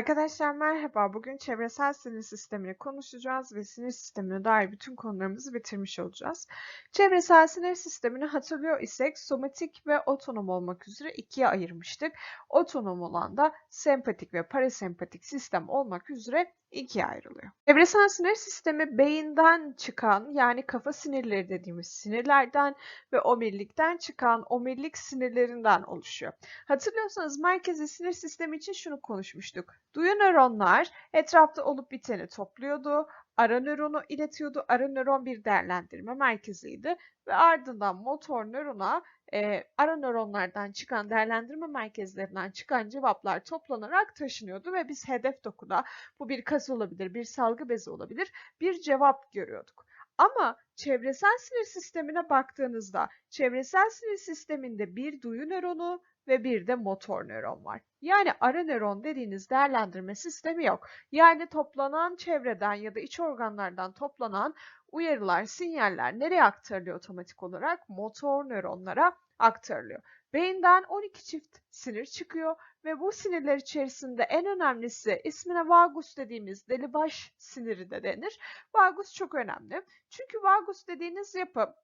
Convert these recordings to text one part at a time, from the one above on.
Arkadaşlar merhaba. Bugün çevresel sinir sistemini konuşacağız ve sinir sistemine dair bütün konularımızı bitirmiş olacağız. Çevresel sinir sistemini hatırlıyor isek somatik ve otonom olmak üzere ikiye ayırmıştık. Otonom olan da sempatik ve parasempatik sistem olmak üzere ikiye ayrılıyor. Çevresel sinir sistemi beyinden çıkan yani kafa sinirleri dediğimiz sinirlerden ve omurilikten çıkan omurilik sinirlerinden oluşuyor. Hatırlıyorsanız merkezi sinir sistemi için şunu konuşmuştuk. Duyu nöronlar etrafta olup biteni topluyordu, ara nöronu iletiyordu. Ara nöron bir değerlendirme merkeziydi ve ardından motor nörona e, ara nöronlardan çıkan değerlendirme merkezlerinden çıkan cevaplar toplanarak taşınıyordu ve biz hedef dokuda bu bir kas olabilir, bir salgı bezi olabilir, bir cevap görüyorduk. Ama çevresel sinir sistemine baktığınızda çevresel sinir sisteminde bir duyu nöronu ve bir de motor nöron var. Yani ara nöron dediğiniz değerlendirme sistemi yok. Yani toplanan çevreden ya da iç organlardan toplanan uyarılar, sinyaller nereye aktarılıyor otomatik olarak? Motor nöronlara aktarılıyor. Beyinden 12 çift sinir çıkıyor ve bu sinirler içerisinde en önemlisi ismine vagus dediğimiz delibaş siniri de denir. Vagus çok önemli. Çünkü vagus dediğiniz yapı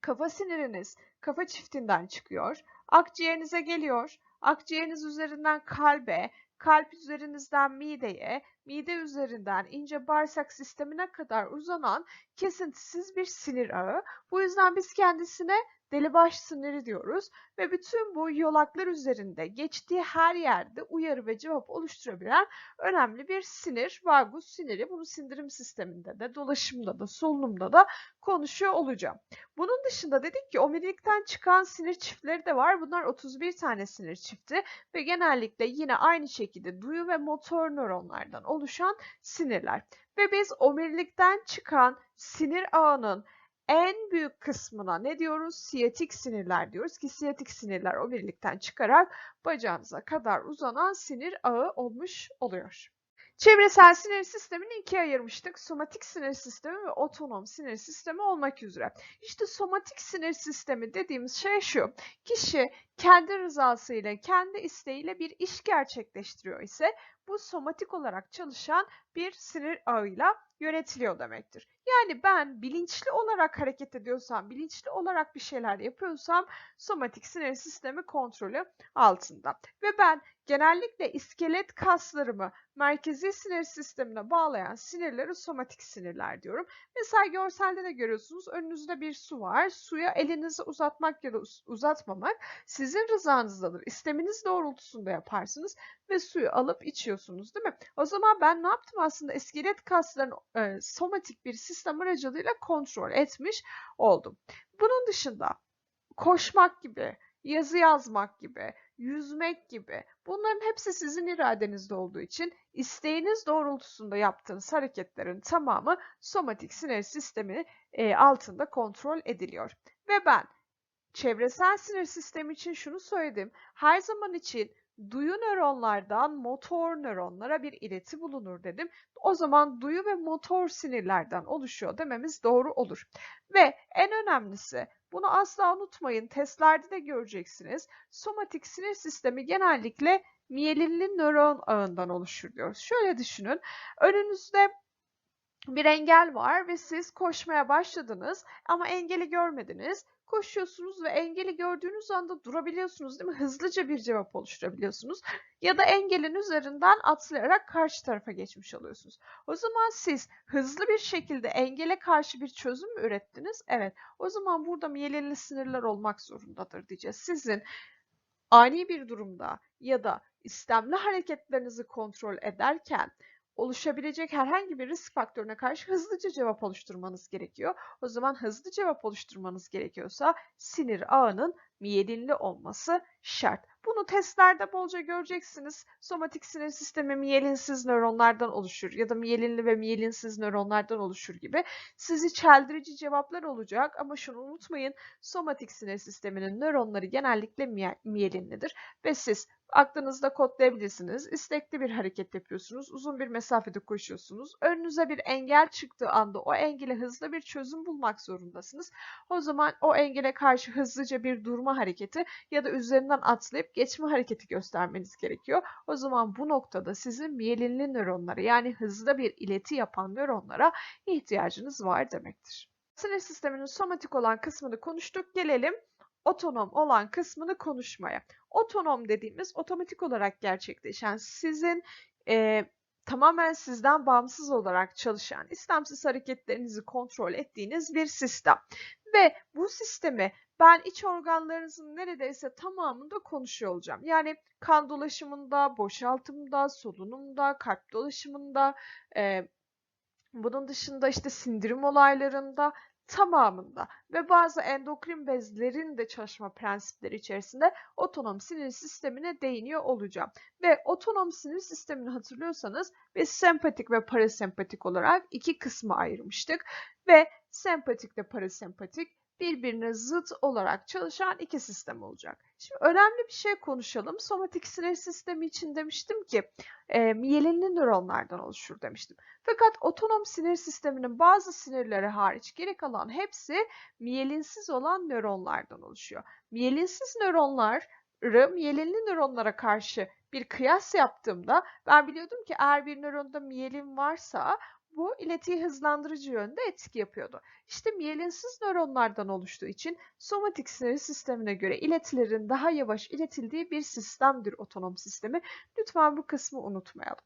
kafa siniriniz kafa çiftinden çıkıyor. Akciğerinize geliyor. Akciğeriniz üzerinden kalbe, kalp üzerinizden mideye, mide üzerinden ince bağırsak sistemine kadar uzanan kesintisiz bir sinir ağı. Bu yüzden biz kendisine delibaş siniri diyoruz ve bütün bu yolaklar üzerinde geçtiği her yerde uyarı ve cevap oluşturabilen önemli bir sinir, vagus siniri. Bunu sindirim sisteminde de, dolaşımda da, solunumda da konuşuyor olacağım. Bunun dışında dedik ki omurilikten çıkan sinir çiftleri de var. Bunlar 31 tane sinir çifti ve genellikle yine aynı şekilde duyu ve motor nöronlardan oluşan sinirler. Ve biz omurilikten çıkan sinir ağının en büyük kısmına ne diyoruz? Siyatik sinirler diyoruz ki siyatik sinirler omurilikten çıkarak bacağınıza kadar uzanan sinir ağı olmuş oluyor. Çevresel sinir sistemini ikiye ayırmıştık. Somatik sinir sistemi ve otonom sinir sistemi olmak üzere. İşte somatik sinir sistemi dediğimiz şey şu. Kişi kendi rızasıyla, kendi isteğiyle bir iş gerçekleştiriyor ise bu somatik olarak çalışan bir sinir ağıyla yönetiliyor demektir. Yani ben bilinçli olarak hareket ediyorsam, bilinçli olarak bir şeyler yapıyorsam somatik sinir sistemi kontrolü altında. Ve ben genellikle iskelet kaslarımı merkezi sinir sistemine bağlayan sinirleri somatik sinirler diyorum. Mesela görselde de görüyorsunuz önünüzde bir su var. Suya elinizi uzatmak ya da uzatmamak sizin rızanızdadır. İsteminiz doğrultusunda yaparsınız ve suyu alıp içiyorsunuz değil mi? O zaman ben ne yaptım aslında iskelet kaslarını e, somatik bir sistem aracılığıyla kontrol etmiş oldum. Bunun dışında koşmak gibi, yazı yazmak gibi, yüzmek gibi bunların hepsi sizin iradenizde olduğu için isteğiniz doğrultusunda yaptığınız hareketlerin tamamı somatik sinir sistemi e, altında kontrol ediliyor. Ve ben çevresel sinir sistemi için şunu söyledim. Her zaman için duyu nöronlardan motor nöronlara bir ileti bulunur dedim. O zaman duyu ve motor sinirlerden oluşuyor dememiz doğru olur. Ve en önemlisi bunu asla unutmayın. Testlerde de göreceksiniz. Somatik sinir sistemi genellikle miyelinli nöron ağından oluşur diyoruz. Şöyle düşünün. Önünüzde bir engel var ve siz koşmaya başladınız ama engeli görmediniz. Koşuyorsunuz ve engeli gördüğünüz anda durabiliyorsunuz değil mi? Hızlıca bir cevap oluşturabiliyorsunuz. Ya da engelin üzerinden atlayarak karşı tarafa geçmiş oluyorsunuz. O zaman siz hızlı bir şekilde engele karşı bir çözüm mü ürettiniz? Evet. O zaman burada miyelinli sinirler olmak zorundadır diyeceğiz. Sizin ani bir durumda ya da istemli hareketlerinizi kontrol ederken oluşabilecek herhangi bir risk faktörüne karşı hızlıca cevap oluşturmanız gerekiyor. O zaman hızlı cevap oluşturmanız gerekiyorsa sinir ağının miyelinli olması şart. Bunu testlerde bolca göreceksiniz. Somatik sinir sistemi miyelinsiz nöronlardan oluşur ya da miyelinli ve miyelinsiz nöronlardan oluşur gibi. Sizi çeldirici cevaplar olacak ama şunu unutmayın. Somatik sinir sisteminin nöronları genellikle miyelinlidir ve siz aklınızda kodlayabilirsiniz. İstekli bir hareket yapıyorsunuz. Uzun bir mesafede koşuyorsunuz. Önünüze bir engel çıktığı anda o engele hızlı bir çözüm bulmak zorundasınız. O zaman o engele karşı hızlıca bir durma zıplama hareketi ya da üzerinden atlayıp geçme hareketi göstermeniz gerekiyor. O zaman bu noktada sizin miyelinli nöronlara yani hızlı bir ileti yapan nöronlara ihtiyacınız var demektir. Sinir sisteminin somatik olan kısmını konuştuk. Gelelim otonom olan kısmını konuşmaya. Otonom dediğimiz otomatik olarak gerçekleşen sizin e, tamamen sizden bağımsız olarak çalışan, istemsiz hareketlerinizi kontrol ettiğiniz bir sistem. Ve bu sistemi ben iç organlarınızın neredeyse tamamında konuşuyor olacağım. Yani kan dolaşımında, boşaltımda, solunumda, kalp dolaşımında, e, bunun dışında işte sindirim olaylarında tamamında ve bazı endokrin bezlerin de çalışma prensipleri içerisinde otonom sinir sistemine değiniyor olacağım. Ve otonom sinir sistemini hatırlıyorsanız biz sempatik ve parasempatik olarak iki kısmı ayırmıştık ve sempatik ve parasempatik birbirine zıt olarak çalışan iki sistem olacak. Şimdi önemli bir şey konuşalım. Somatik sinir sistemi için demiştim ki e, miyelinli nöronlardan oluşur demiştim. Fakat otonom sinir sisteminin bazı sinirleri hariç geri kalan hepsi miyelinsiz olan nöronlardan oluşuyor. Miyelinsiz nöronlar miyelinli nöronlara karşı bir kıyas yaptığımda ben biliyordum ki eğer bir nöronda miyelin varsa bu iletiyi hızlandırıcı yönde etki yapıyordu. İşte miyelinsiz nöronlardan oluştuğu için somatik sinir sistemine göre iletilerin daha yavaş iletildiği bir sistemdir otonom sistemi. Lütfen bu kısmı unutmayalım.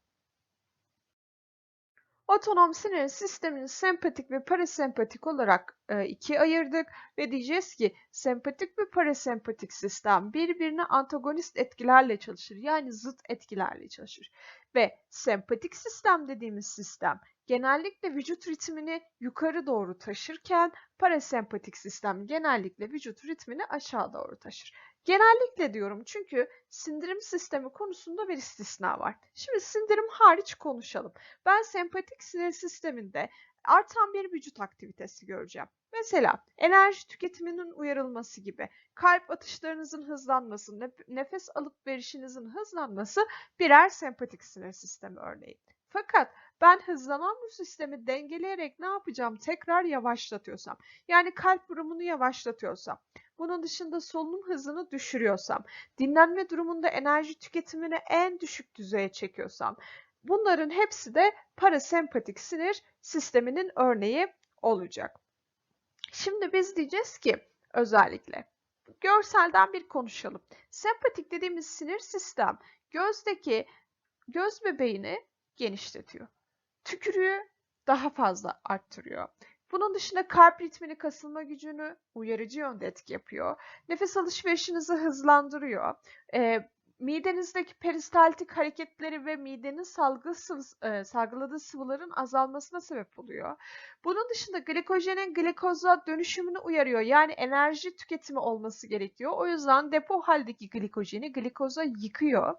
Otonom sinir sistemini sempatik ve parasempatik olarak e, ikiye ayırdık ve diyeceğiz ki sempatik ve parasempatik sistem birbirine antagonist etkilerle çalışır. Yani zıt etkilerle çalışır. Ve sempatik sistem dediğimiz sistem genellikle vücut ritmini yukarı doğru taşırken parasempatik sistem genellikle vücut ritmini aşağı doğru taşır. Genellikle diyorum çünkü sindirim sistemi konusunda bir istisna var. Şimdi sindirim hariç konuşalım. Ben sempatik sinir sisteminde artan bir vücut aktivitesi göreceğim. Mesela enerji tüketiminin uyarılması gibi, kalp atışlarınızın hızlanması, nefes alıp verişinizin hızlanması birer sempatik sinir sistemi örneği. Fakat ben hızlanan bu sistemi dengeleyerek ne yapacağım? Tekrar yavaşlatıyorsam. Yani kalp vurumunu yavaşlatıyorsam. Bunun dışında solunum hızını düşürüyorsam. Dinlenme durumunda enerji tüketimini en düşük düzeye çekiyorsam. Bunların hepsi de parasempatik sinir sisteminin örneği olacak. Şimdi biz diyeceğiz ki özellikle görselden bir konuşalım. Sempatik dediğimiz sinir sistem gözdeki göz bebeğini genişletiyor. Tükürüğü daha fazla arttırıyor. Bunun dışında kalp ritmini kasılma gücünü uyarıcı yönde etki yapıyor. Nefes alışverişinizi hızlandırıyor. E, midenizdeki peristaltik hareketleri ve midenin salgı sıvı, e, salgıladığı sıvıların azalmasına sebep oluyor. Bunun dışında glikojenin glikoza dönüşümünü uyarıyor. Yani enerji tüketimi olması gerekiyor. O yüzden depo haldeki glikojeni glikoza yıkıyor.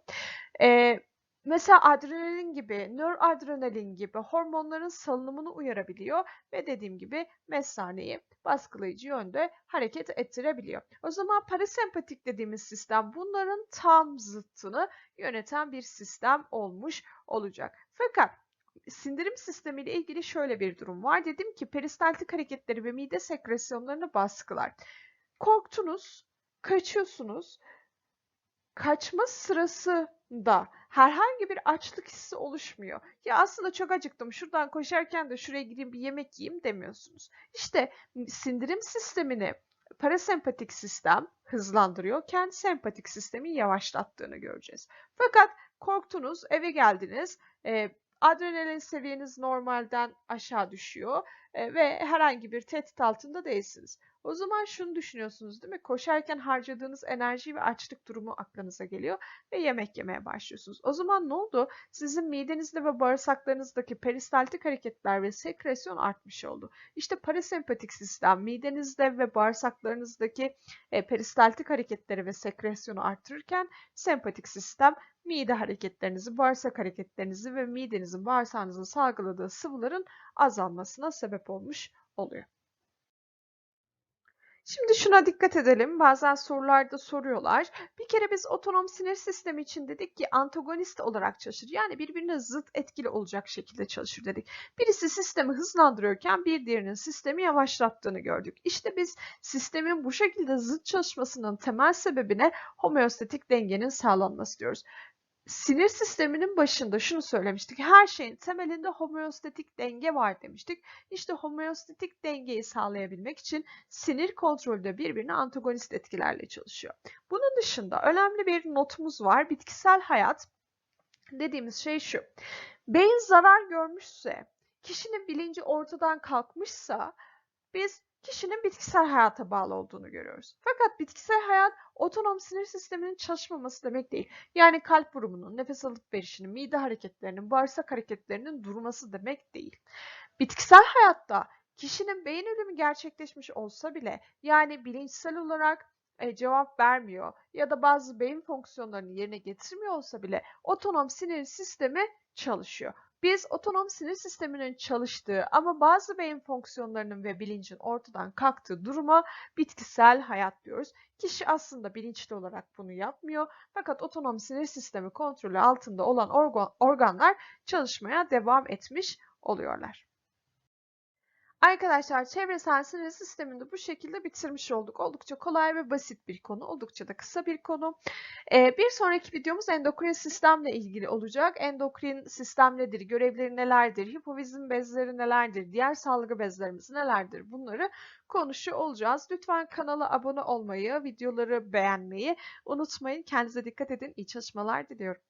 E, Mesela adrenalin gibi, nöradrenalin gibi hormonların salınımını uyarabiliyor ve dediğim gibi mesaneyi baskılayıcı yönde hareket ettirebiliyor. O zaman parasempatik dediğimiz sistem bunların tam zıttını yöneten bir sistem olmuş olacak. Fakat sindirim sistemi ile ilgili şöyle bir durum var. Dedim ki peristaltik hareketleri ve mide sekresyonlarını baskılar. Korktunuz, kaçıyorsunuz. Kaçma sırasında herhangi bir açlık hissi oluşmuyor. Ya aslında çok acıktım. Şuradan koşarken de şuraya gideyim bir yemek yiyeyim demiyorsunuz. İşte sindirim sistemini parasempatik sistem hızlandırıyorken sempatik sistemin yavaşlattığını göreceğiz. Fakat korktunuz, eve geldiniz, e, adrenalin seviyeniz normalden aşağı düşüyor e, ve herhangi bir tehdit altında değilsiniz. O zaman şunu düşünüyorsunuz değil mi? Koşarken harcadığınız enerji ve açlık durumu aklınıza geliyor ve yemek yemeye başlıyorsunuz. O zaman ne oldu? Sizin midenizde ve bağırsaklarınızdaki peristaltik hareketler ve sekresyon artmış oldu. İşte parasempatik sistem midenizde ve bağırsaklarınızdaki e, peristaltik hareketleri ve sekresyonu artırırken sempatik sistem mide hareketlerinizi, bağırsak hareketlerinizi ve midenizin, bağırsağınızın salgıladığı sıvıların azalmasına sebep olmuş oluyor. Şimdi şuna dikkat edelim. Bazen sorularda soruyorlar. Bir kere biz otonom sinir sistemi için dedik ki antagonist olarak çalışır. Yani birbirine zıt etkili olacak şekilde çalışır dedik. Birisi sistemi hızlandırıyorken bir diğerinin sistemi yavaşlattığını gördük. İşte biz sistemin bu şekilde zıt çalışmasının temel sebebine homeostatik dengenin sağlanması diyoruz. Sinir sisteminin başında şunu söylemiştik. Her şeyin temelinde homeostatik denge var demiştik. İşte homeostatik dengeyi sağlayabilmek için sinir kontrolü de birbirine antagonist etkilerle çalışıyor. Bunun dışında önemli bir notumuz var. Bitkisel hayat dediğimiz şey şu. Beyin zarar görmüşse, kişinin bilinci ortadan kalkmışsa biz kişinin bitkisel hayata bağlı olduğunu görüyoruz. Fakat bitkisel hayat otonom sinir sisteminin çalışmaması demek değil. Yani kalp vurumunun, nefes alıp verişinin, mide hareketlerinin, bağırsak hareketlerinin durması demek değil. Bitkisel hayatta kişinin beyin ölümü gerçekleşmiş olsa bile yani bilinçsel olarak e, cevap vermiyor ya da bazı beyin fonksiyonlarını yerine getirmiyor olsa bile otonom sinir sistemi çalışıyor. Biz otonom sinir sisteminin çalıştığı ama bazı beyin fonksiyonlarının ve bilincin ortadan kalktığı duruma bitkisel hayat diyoruz. Kişi aslında bilinçli olarak bunu yapmıyor fakat otonom sinir sistemi kontrolü altında olan organ, organlar çalışmaya devam etmiş oluyorlar. Arkadaşlar çevresel sinir sisteminde bu şekilde bitirmiş olduk. Oldukça kolay ve basit bir konu. Oldukça da kısa bir konu. Ee, bir sonraki videomuz endokrin sistemle ilgili olacak. Endokrin sistem nedir? Görevleri nelerdir? Hipofizin bezleri nelerdir? Diğer salgı bezlerimiz nelerdir? Bunları konuşuyor olacağız. Lütfen kanala abone olmayı, videoları beğenmeyi unutmayın. Kendinize dikkat edin. İyi çalışmalar diliyorum.